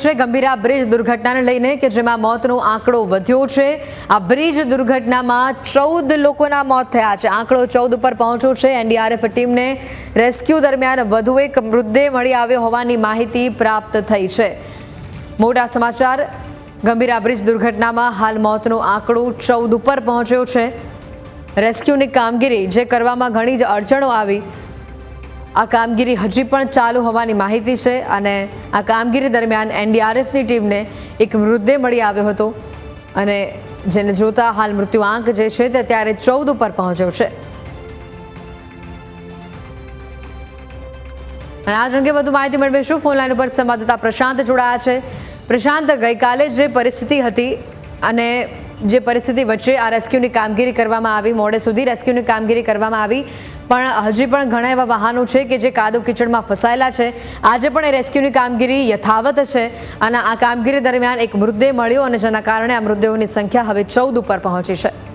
છે ગંભીરા બ્રિજ દુર્ઘટનાને લઈને કે જેમાં મોતનો આંકડો વધ્યો છે. આ બ્રિજ દુર્ઘટનામાં ચૌદ લોકોના મોત થયા છે. આંકડો ચૌદ ઉપર પહોંચ્યો છે. એનડીઆરએફ ટીમને રેસ્ક્યુ દરમિયાન વધુ એક મૃતદેહ મળી આવ્યો હોવાની માહિતી પ્રાપ્ત થઈ છે. મોટા સમાચાર, ગંભીરા બ્રિજ દુર્ઘટનામાં હાલ મોતનો આંકડો ચૌદ ઉપર પહોંચ્યો છે. રેસ્ક્યુની કામગીરી જે કરવામાં ઘણી જ અડચણો આવી આ કામગીરી હજી પણ ચાલુ હોવાની માહિતી છે અને આ કામગીરી દરમિયાન એનડીઆરએફની ટીમને એક મૃતદેહ મળી આવ્યો હતો અને જેને જોતા હાલ મૃત્યુઆંક જે છે તે અત્યારે ચૌદ ઉપર પહોંચ્યો છે. અને આ અંગે વધુ માહિતી મેળવીશું. ફોન લાઈન ઉપર સંવાદદાતા પ્રશાંત જોડાયા છે. પ્રશાંત, ગઈકાલે જે પરિસ્થિતિ હતી અને જે પરિસ્થિતિ વચ્ચે આ રેસ્ક્યુની કામગીરી કરવામાં આવી, મોડે સુધી રેસ્ક્યુની કામગીરી કરવામાં આવી. પણ હજી પણ ઘણા એવા વાહનો છે કે જે કાદવ કિચડમાં ફસાયેલા છે. આજે પણ એ રેસ્ક્યુની કામગીરી યથાવત છે અને આ કામગીરી દરમિયાન એક મૃતદેહ મળ્યો અને જેના કારણે આ મૃતદેહોની સંખ્યા હવે ચૌદ ઉપર પહોંચી છે.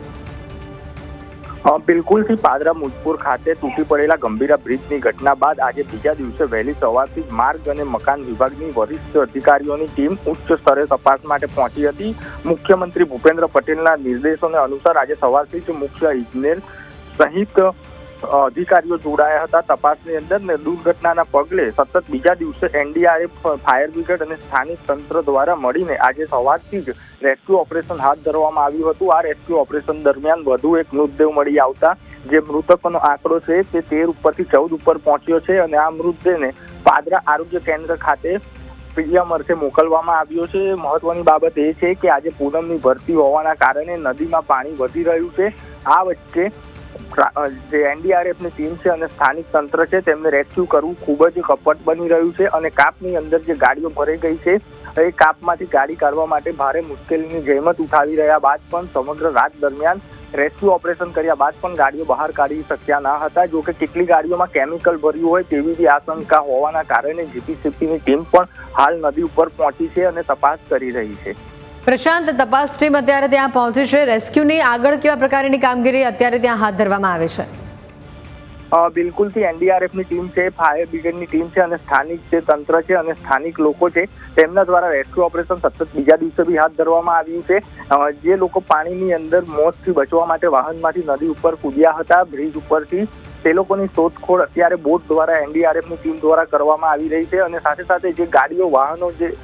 બિલકુલથી પાદરા મુજપુર ખાતે તૂટી પડેલા ગંભીરા બ્રિજની ઘટના બાદ આજે બીજા દિવસે વહેલી સવારથી માર્ગ અને મકાન વિભાગની વરિષ્ઠ અધિકારીઓની ટીમ ઉચ્ચ સ્તરે તપાસ માટે પહોંચી હતી. મુખ્યમંત્રી ભૂપેન્દ્ર પટેલના નિર્દેશોને અનુસાર આજે સવારથી જ મુખ્ય ઇજનેર સહિત અધિકારીઓ જોડાયા હતા તપાસની અંદર ને દુર્ઘટનાના પગલે સતત બીજા દિવસે એનડીઆરએફ ફાયર બ્રિગેડ અને સ્થાનિક તંત્ર દ્વારા મળીને આજે સવારથી જ રેસ્ક્યુ ઓપરેશન હાથ ધરવામાં આવ્યું હતું. આ રેસ્ક્યુ ઓપરેશન દરમિયાન વધુ એક મૃતદેહ મળી આવતા જે મૃતકોનો આંકડો છે તે તેર ઉપરથી ચૌદ ઉપર પહોંચ્યો છે અને આ મૃતદેહને પાદરા આરોગ્ય કેન્દ્ર ખાતે પીએમ અર્થે મોકલવામાં આવ્યો છે. મહત્વની બાબત એ છે કે આજે પૂનમની ભરતી હોવાના કારણે નદીમાં પાણી વધી રહ્યું છે. આ વચ્ચે જે એનડીઆરએફની ટીમ છે અને સ્થાનિક તંત્ર છે, તેમને રેસ્ક્યુ કરવું ખૂબ જ કપટ બની રહ્યું છે અને કાપની અંદર જે ગાડીઓ ભરાઈ ગઈ છે, એ કાપમાંથી ગાડી કાઢવા માટે ભારે મુશ્કેલીની જહેમત ઉઠાવી રહ્યા બાદ પણ સમગ્ર રાત દરમિયાન રેસ્ક્યુ ઓપરેશન કર્યા બાદ પણ ગાડીઓ બહાર કાઢી શક્યા ના હતા. જો કે કેટલી ગાડીઓમાં કેમિકલ ભર્યું હોય તેવી બી આશંકા હોવાના કારણે જીપીસીપીની ટીમ પણ હાલ નદી ઉપર પહોંચી છે અને તપાસ કરી રહી છે. પ્રશાંત તપાસ ટીમ અત્યારે ત્યાં પહોંચી છે. રેસ્ક્યુની આગળ કેવા પ્રકારની કામગીરી અત્યારે ત્યાં હાથ ધરવામાં આવે છે? બિલકુલથી એનડીઆરએફની ટીમ છે, ફાયર બ્રિગેડની ટીમ છે અને સ્થાનિક જે તંત્ર છે અને સ્થાનિક લોકો છે, તેમના દ્વારા રેસ્ક્યુ ઓપરેશન સતત બીજા દિવસે બી હાથ ધરવામાં આવ્યું છે. જે લોકો પાણીની અંદર મોતથી બચવા માટે વાહનમાંથી નદી ઉપર કૂદ્યા હતા, બ્રિજ ઉપરથી, તે લોકોની શોધખોળ અત્યારે બોટ દ્વારા એનડીઆરએફની ટીમ દ્વારા કરવામાં આવી રહી છે અને સાથે સાથે જે ગાડીઓ, વાહનો જે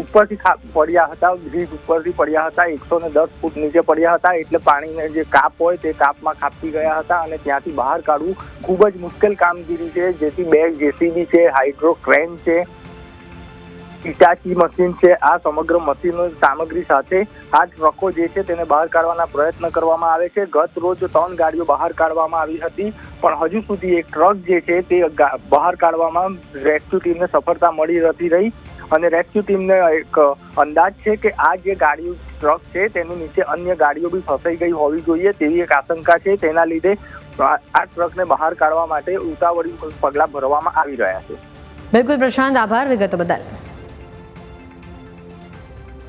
ઉપરથી પડ્યા હતા બ્રિજ ઉપરથી પડ્યા હતા, એકસો ને દસ ફૂટ નીચે પડ્યા હતા, એટલે પાણીને જે કાપ હોય તે કાપમાં ખાપી ગયા હતા અને ત્યાંથી બહાર કાઢવું ખૂબ જ મુશ્કેલ કામગીરી છે, જેથી બે જેસીબી છે, હાઇડ્રો ક્રેન છે, ઇટાચી મશીન છે, આ સમગ્ર મશીનો સામગ્રી સાથે આ ટ્રકો જે છે તેને બહાર કાઢવાના પ્રયત્ન કરવામાં આવે છે. ગત રોજ ત્રણ ગાડીઓ બહાર કાઢવામાં આવી હતી, પણ હજુ સુધી એક ટ્રક જે છે તે બહાર કાઢવામાં રેસ્ક્યુ ટીમને સફળતા મળી નથી રહી. અને રેસ્ક્યુ ટીમને એક અંદાજ છે કે આ જે ગાડીઓ ટ્રક છે, તેની નીચે અન્ય ગાડીઓ બી ફસાઈ ગઈ હોવી જોઈએ તેવી એક આશંકા છે. તેના લીધે આ ટ્રકને બહાર કાઢવા માટે ઉતાવળી પગલાં ભરવામાં આવી રહ્યા છે. બિલકુલ પ્રશાંત, આભાર વિગતો બદલ.